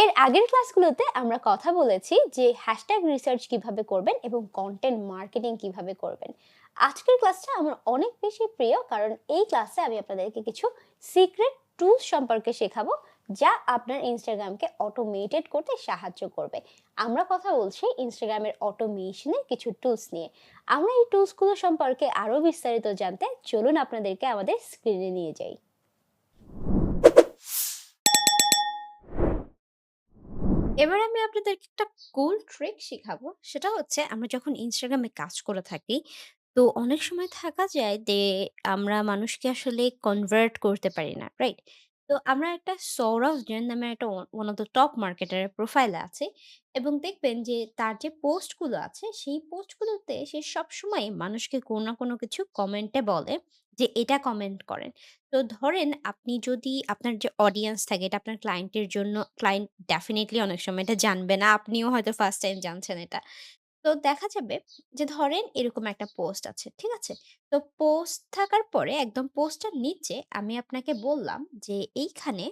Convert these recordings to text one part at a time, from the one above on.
এর আগের ক্লাসগুলোতে আমরা কথা বলেছি যে হ্যাশট্যাগ রিসার্চ কীভাবে করবেন এবং কন্টেন্ট মার্কেটিং কীভাবে করবেন। আজকের ক্লাসটা আমার অনেক বেশি প্রিয় কারণ এই ক্লাসে আমি আপনাদেরকে কিছু সিক্রেট টুলস সম্পর্কে শেখাবো যা আপনার ইনস্টাগ্রামকে অটোমেটেড করতে সাহায্য করবে। আমরা কথা বলছি ইনস্টাগ্রামের অটোমেশনের কিছু টুলস নিয়ে। আমরা এই টুলসগুলো সম্পর্কে আরও বিস্তারিত জানতে চলুন আপনাদেরকে আমাদের স্ক্রিনে নিয়ে যাই। এবার আমি আপনাদের একটা কুল ট্রিক শেখাবো। সেটা হচ্ছে আমরা যখন ইনস্টাগ্রামে কাজ করে থাকি, তো অনেক সময় থাকা যায় যে আমরা মানুষকে আসলে কনভার্ট করতে পারি না রাইট তো আমরা একটা সৌরভ জৈন নামে একটা ওয়ান অফ দ্য টপ মার্কেটারের প্রোফাইলে আছে এবং দেখবেন যে তার যে পোস্টগুলো আছে, সেই পোস্টগুলোতে সে সবসময় মানুষকে কোনো না কোনো কিছু কমেন্টে বলে যে এটা কমেন্ট করেন। তো ধরেন আপনি যদি আপনার যে অডিয়েন্স থাকে, এটা আপনার ক্লায়েন্টের জন্য ক্লায়েন্ট ডেফিনেটলি অনেক সময় এটা জানবে না। আপনিও হয়তো ফার্স্ট টাইম জানছেন এটা। তো দেখা যাবে যে ধরেন এরকম একটা পোস্ট আছে, ঠিক আছে? তো পোস্ট থাকার পরে একদম পোস্টের নিচে আমি আপনাকে বললাম যে এইখানে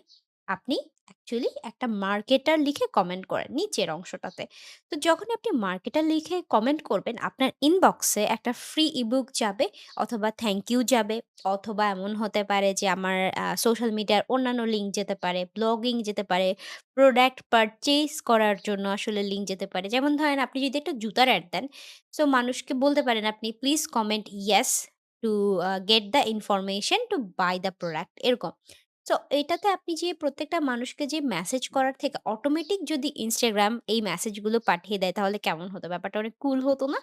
আপনি অ্যাকচুয়ালি একটা মার্কেটার লিখে কমেন্ট করেন নিচের অংশটাতে। তো যখন আপনি মার্কেটার লিখে কমেন্ট করবেন, আপনার ইনবক্সে একটা ফ্রি ইবুক যাবে অথবা থ্যাংক ইউ যাবে, অথবা এমন হতে পারে যে আমার সোশ্যাল মিডিয়ার অন্যান্য লিঙ্ক যেতে পারে ব্লগিং যেতে পারে প্রোডাক্ট পারচেজ করার জন্য আসলে লিঙ্ক যেতে পারে। যেমন ধরেন আপনি যদি একটা জুতার অ্যাড দেন সো মানুষকে বলতে পারেন আপনি please comment yes to get the information to buy the product এরকম। সো এটাতে আপনি যে প্রত্যেকটা মানুষকে যে মেসেজ করার থেকে অটোমেটিক যদি ইনস্টাগ্রাম এই মেসেজগুলো পাঠিয়ে দেয় তাহলে কেমন হতো? ব্যাপারটা অনেক কুল হতো না?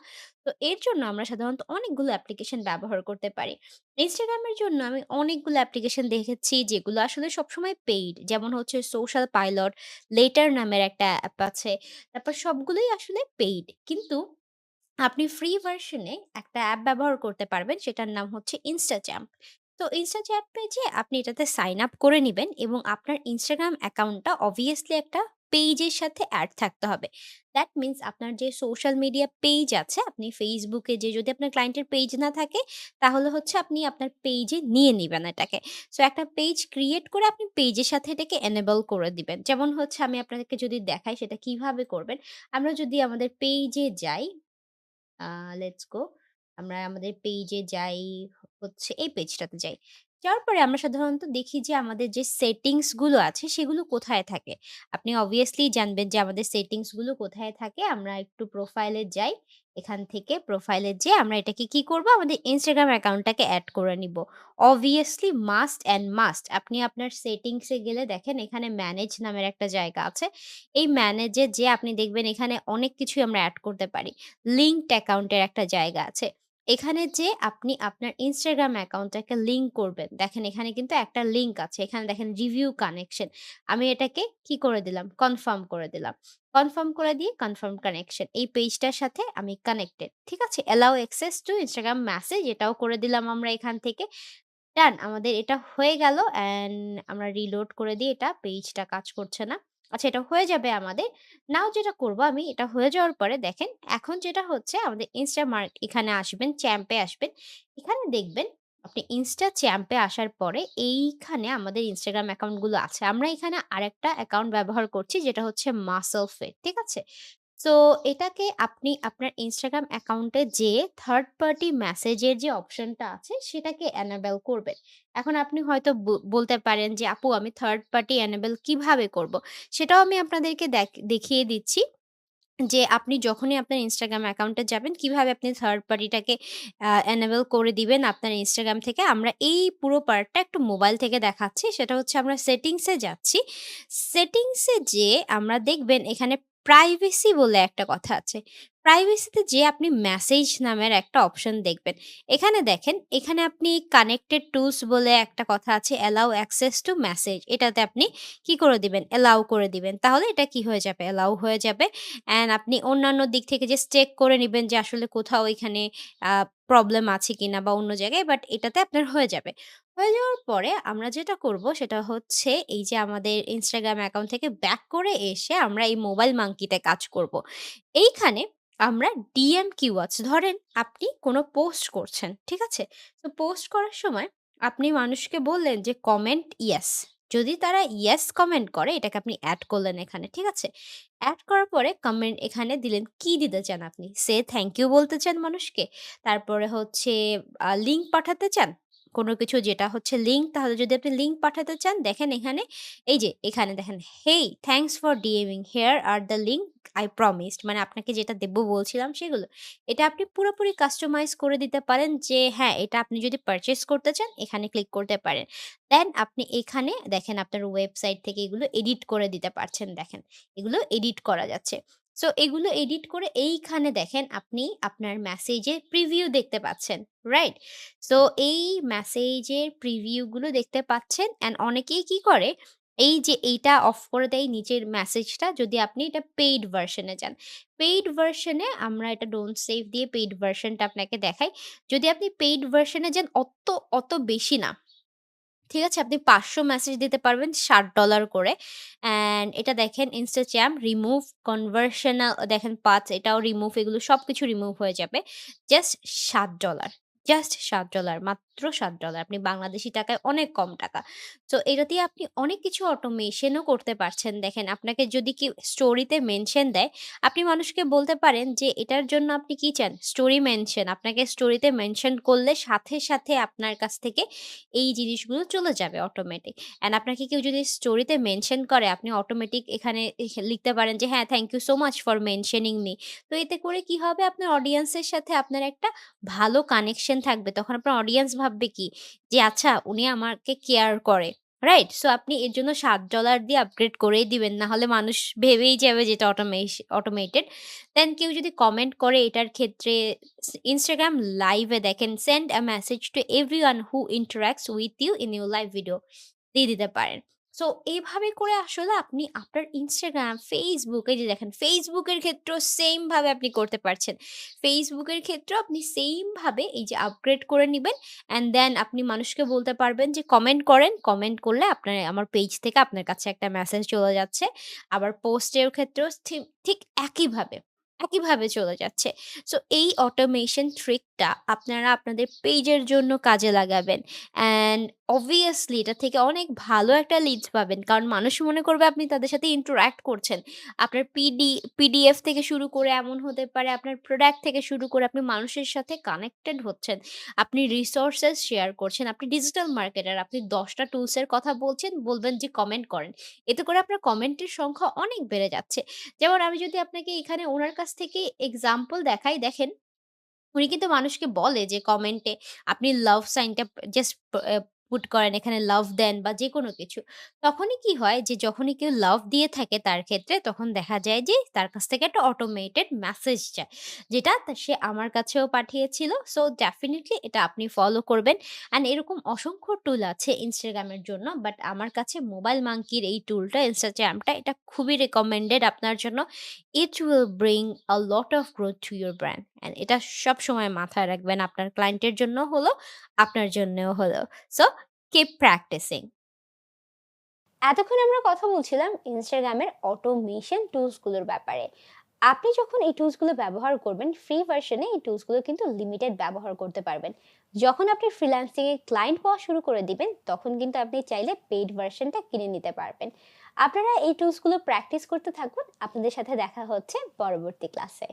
তো এর জন্য আমরা সাধারণত অনেকগুলো অ্যাপ্লিকেশন ব্যবহার করতে পারি। ইনস্টাগ্রামের জন্য আমি অনেকগুলো অ্যাপ্লিকেশন দেখেছি যেগুলো আসলে সবসময় পেইড। যেমন হচ্ছে সোশ্যাল পাইলট, লেটার নামের একটা অ্যাপ আছে। তারপর সবগুলোই আসলে পেইড। কিন্তু আপনি ফ্রি ভার্শনে একটা অ্যাপ ব্যবহার করতে পারবেন সেটার নাম হচ্ছে ইনস্টাচ্যাম্প। তো ইনস্টাচ্যাম্প পেজে আপনি এটাতে সাইন আপ করে নেবেন এবং আপনার ইনস্টাগ্রাম অ্যাকাউন্টটা অবভিয়াসলি একটা পেজের সাথে অ্যাড থাকতে হবে। দ্যাট মিন্স আপনার যে সোশ্যাল মিডিয়া পেজ আছে, আপনি ফেসবুকে যে যদি আপনার ক্লায়েন্টের পেজ না থাকে, তাহলে হচ্ছে আপনি আপনার পেজে নিয়ে নেবেন এটাকে। সো একটা পেজ ক্রিয়েট করে আপনি পেজের সাথে এটাকে এনেবল করে দিবেন। যেমন হচ্ছে আমি আপনাদেরকে যদি দেখাই সেটা কীভাবে করবেন। আমরা যদি আমাদের পেজে যাই লেটস গো। আমরা আমাদের পেইজে যাই, হচ্ছে এই পেজটাতে যাই। যাওয়ার পরে আমরা সাধারণত দেখি যে, আমাদের যে সেটিংসগুলো আছে, সেগুলো কোথায় থাকে। আপনি অবভিয়াসলি জানবেন যে, আমাদের সেটিংসগুলো কোথায় থাকে। আমরা একটু প্রোফাইলে যাই। এখান থেকে প্রোফাইলে যেয়ে আমরা এটাকে কি করব? আমাদের ইনস্টাগ্রাম অ্যাকাউন্টটাকে অ্যাড করে নিব। obviously মাস্ট অ্যান্ড মাস্ট আপনি আপনার সেটিংসে গেলে দেখেন, এখানে ম্যানেজ নামের একটা জায়গা আছে। এই ম্যানেজে যেয়ে আপনি দেখবেন, এখানে অনেক কিছুই আমরা অ্যাড করতে পারি। লিঙ্কড অ্যাকাউন্টের একটা জায়গা আছে। এখানে যে আপনি আপনার Instagram অ্যাকাউন্টটাকে লিঙ্ক করবেন। দেখেন এখানে কিন্তু একটা লিঙ্ক আছে। এখানে দেখেন রিভিউ কানেকশন। আমি এটাকে কি করে দিলাম? কনফার্ম করে দিলাম। কনফার্ম করে দিয়ে কনফার্ম কানেকশন। এই পেজটার সাথে আমি কানেক্টেড। ঠিক আছে? Allow access to Instagram message এটাও করে দিলাম আমরা এখান থেকে। ডান আমাদের এটা হয়ে গেল অ্যান্ড আমরা রিলোড করে দিই এটা। পেজটা কাজ করছে না। আচ্ছা এটা হয়ে যাবে আমাদের। নাও যেটা করব আমি এটা হয়ে যাওয়ার পরে দেখেন এখন যেটা হচ্ছে আমাদের ইনস্টামার্ট এখানে আসবেন, চ্যাম্পে আসবেন। এখানে দেখবেন আপনি ইনস্টা চ্যাম্পে আসার পরে এইখানে আমাদের ইনস্টাগ্রাম অ্যাকাউন্টগুলো আছে। আমরা এখানে আরেকটা অ্যাকাউন্ট ব্যবহার করছি যেটা হচ্ছে মাসল ফিট। ঠিক আছে? সো এটাকে আপনি আপনার ইনস্টাগ্রাম অ্যাকাউন্টে যেয়ে থার্ড পার্টি মেসেজের যে অপশনটা আছে সেটাকে অ্যানাবেল করবেন। এখন আপনি হয়তো বলতে পারেন যে, "আপু আমি থার্ড পার্টি এনেবল কীভাবে করব?" সেটাও আমি আপনাদেরকে দেখ দেখিয়ে দিচ্ছি। যে আপনি যখনই আপনার ইনস্টাগ্রাম অ্যাকাউন্টে যাবেন কীভাবে আপনি থার্ড পার্টিটাকে আ এনেবল করে দিবেন আপনার ইনস্টাগ্রাম থেকে। আমরা এই পুরো পার্টটা একটু মোবাইল থেকে দেখাচ্ছি। সেটা হচ্ছে আমরা সেটিংসে যাচ্ছি। সেটিংসে যেয়ে আমরা দেখবেন এখানে প্রাইভেসি বলে একটা কথা আছে। প্রাইভেসিতে যেয়ে আপনি মেসেজ নামের একটা অপশন দেখবেন। এখানে দেখেন, এখানে আপনি কানেক্টেড টুলস বলে একটা কথা আছে অ্যালাউ অ্যাক্সেস টু মেসেজ। এটাতে আপনি কি করে দিবেন? অ্যালাউ করে দিবেন। তাহলে এটা কি হয়ে যাবে? অ্যালাউ হয়ে যাবে। অ্যান্ড আপনি অন্যান্য দিক থেকে যে চেক করে নেবেন যে আসলে কোথাও এখানে প্রবলেম আছে কিনা বা অন্য জায়গায় বাট এটাতে আপনার হয়ে যাবে। হয়ে যাওয়ার পরে আমরা যেটা করব সেটা হচ্ছে এই যে আমাদের Instagram অ্যাকাউন্ট থেকে ব্যাক করে এসে আমরা এই মোবাইল মাঙ্কিতে কাজ করব। এইখানে আমরা ডিএম কিওয়ার্ডস ধরেন আপনি কোনো পোস্ট করছেন। ঠিক আছে? তো পোস্ট করার সময় আপনি মানুষকে বললেন যে কমেন্ট ইয়েস। যদি তারা ইয়েস কমেন্ট করে, এটাকে আপনি এড করলেন এখানে। ঠিক আছে? এড করার পরে কমেন্ট এখানে দিলেন। কি দিতে চান আপনি? সে থ্যাংক ইউ বলতে চান মানুষকে? তারপরে হচ্ছে লিঙ্ক পাঠাতে চান? কোনো কিছু যেটা হচ্ছে লিঙ্ক তাহলে যদি আপনি লিঙ্ক পাঠাতে চান দেখেন এখানে এই যে এখানে দেখেন hey thanks for DMing here are the link I promised মানে আপনাকে যেটা দেব বলছিলাম সেগুলো। এটা আপনি পুরোপুরি কাস্টমাইজ করে দিতে পারেন যে হ্যাঁ, এটা আপনি যদি পারচেস করতে চান এখানে ক্লিক করতে পারেন। দেন আপনি এখানে দেখেন আপনার ওয়েবসাইট থেকে এগুলো এডিট করে দিতে পারছেন দেখেন। এগুলো এডিট করা যাচ্ছে। সো এগুলো এডিট করে এইখানে দেখেন আপনি আপনার মেসেজের প্রিভিউ দেখতে পাচ্ছেন। রাইট? সো এই মেসেজের প্রিভিউগুলো দেখতে পাচ্ছেন অ্যান্ড অনেকেই কি করে এই যে এইটা অফ করে দেয় নিচের মেসেজটা যদি আপনি এটা পেইড ভার্শন এ যান। পেইড ভার্সনে আমরা এটা ডোন্ট সেভ দিয়ে পেইড ভার্শনটা আপনাকে দেখাই। যদি আপনি পেইড ভার্শন এ যান অত, অত বেশি না। ঠিক আছে? আপনি ৫০০ মেসেজ দিতে পারবেন $৬০ করে। অ্যান্ড এটা দেখেন ইনস্টাগ্রাম রিমুভ কনভার্সনাল দেখেন পাঁচ, এটাও রিমুভ এগুলো সব কিছু রিমুভ হয়ে যাবে। জাস্ট সাত ডলার জাস্ট সাত ডলার মাত্র $৭ আপনি বাংলাদেশী টাকায় অনেক কম টাকা। তো এটা দিয়ে আপনি অনেক কিছু অটোমেশনও করতে পারছেন। দেখেন আপনাকে যদি কেউ স্টোরিতে মেনশন দেয়, আপনি মানুষকে বলতে পারেন যে এটার জন্য আপনি কি চান? Story mention. আপনাকে স্টোরিতে মেনশন করলে সাথে, সাথে আপনার কাছ থেকে এই জিনিসগুলো চলে যাবে অটোমেটিক। অ্যান্ড আপনাকে কেউ যদি স্টোরিতে মেনশন করে আপনি অটোমেটিক এখানে লিখতে পারেন যে হ্যাঁ, thank you so much for mentioning me. তো এতে করে কি হবে আপনার অডিয়েন্সের সাথে আপনার একটা ভালো কানেকশন থাকবে। তখন আপনার অডিয়েন্স ভাববে কি যে আচ্ছা উনি আমাকে কেয়ার করে। রাইট? সো আপনি এর জন্য সাত ডলার দিয়ে আপগ্রেড করেই দিবেন। না হলে মানুষ ভেবেই যাবে যেটা অটোমে অটোমেটেড। দেন কেউ যদি কমেন্ট করে এটার ক্ষেত্রে ইনস্টাগ্রাম লাইভে দেখেন send a message to everyone who interacts with you in your live video দিয়ে দিতে পারেন। সো এভাবে করে আসলে আপনি আপনার ইনস্টাগ্রাম এই যে দেখেন ফেসবুকের ক্ষেত্রেও সেম ভাবে আপনি করতে পারছেন। ফেসবুকের ক্ষেত্রেও আপনি সেমভাবে এই যে আপগ্রেড করে নেবেন অ্যান্ড দেন আপনি মানুষকে বলতে পারবেন যে কমেন্ট করেন। কমেন্ট করলে আপনার আমার পেজ থেকে আপনার কাছে একটা মেসেজ চলে যাচ্ছে। আবার পোস্টের ক্ষেত্রেও ঠিক একইভাবে, একইভাবে চলে যাচ্ছে। সো এই অটোমেশন ট্রিকটা আপনারা আপনাদের পেজের জন্য কাজে লাগাবেন। অ্যান্ড অবভিয়াসলি এটা থেকে অনেক ভালো একটা লিডস পাবেন। কারণ মানুষ মনে করবে আপনি তাদের সাথে interact করছেন। আপনার পিডি পিডিএফ থেকে শুরু করে এমন হতে পারে আপনার প্রোডাক্ট থেকে শুরু করে আপনি মানুষের সাথে কানেক্টেড হচ্ছেন। আপনি রিসোর্সেস শেয়ার করছেন। আপনি ডিজিটাল মার্কেটার। আপনি দশটা টুলসের কথা বলছেন, বলবেন যে কমেন্ট করেন। এতে করে আপনার কমেন্টের সংখ্যা অনেক বেড়ে যাচ্ছে। যেমন আমি যদি আপনাকে এখানে ওনার কাছ থেকে এক্সাম্পল দেখাই, দেখেন উনি কিন্তু মানুষকে বলে যে কমেন্টে আপনি লাভ সাইনটা জাস্ট পুট করেন, এখানে লাভ দেন বা যে কোনো কিছু। তখনই কি হয় যে যখনই কেউ লাভ দিয়ে থাকে তার ক্ষেত্রে তখন দেখা যায় যে তার কাছ থেকে একটা অটোমেটেড মেসেজ যায়। যেটা সে আমার কাছেও পাঠিয়েছিল। সো ডেফিনেটলি এটা আপনি ফলো করবেন। অ্যান্ড এরকম অসংখ্য টুল আছে ইনস্টাগ্রামের জন্য। বাট আমার কাছে মোবাইল মাঙ্কির এই টুলটা Instagram-টা, এটা খুবই রেকমেন্ডেড আপনার জন্য। It will bring a lot of growth to your brand and এটা সবসময় মাথায় রাখবেন। আপনার ক্লায়েন্টের জন্য হলো, আপনার জন্যও হলো। So keep practising. এতক্ষণ আমরা কথা বলছিলাম ইনস্টাগ্রামের অটোমেশন টুলসগুলোর ব্যাপারে। আপনি যখন এই টুলসগুলো ব্যবহার করবেন, ফ্রি ভার্সনে এই টুলসগুলো কিন্তু লিমিটেড ব্যবহার করতে পারবেন। যখন আপনি ফ্রিল্যান্সিংয়ে ক্লায়েন্ট পাওয়া শুরু করে দিবেন, তখন কিন্তু আপনি চাইলে পেইড ভার্সনটা কিনে নিতে পারবেন। আপনারা এই টুলসগুলো প্র্যাকটিস করতে থাকুন। আপনাদের সাথে দেখা হচ্ছে পরবর্তী ক্লাসে।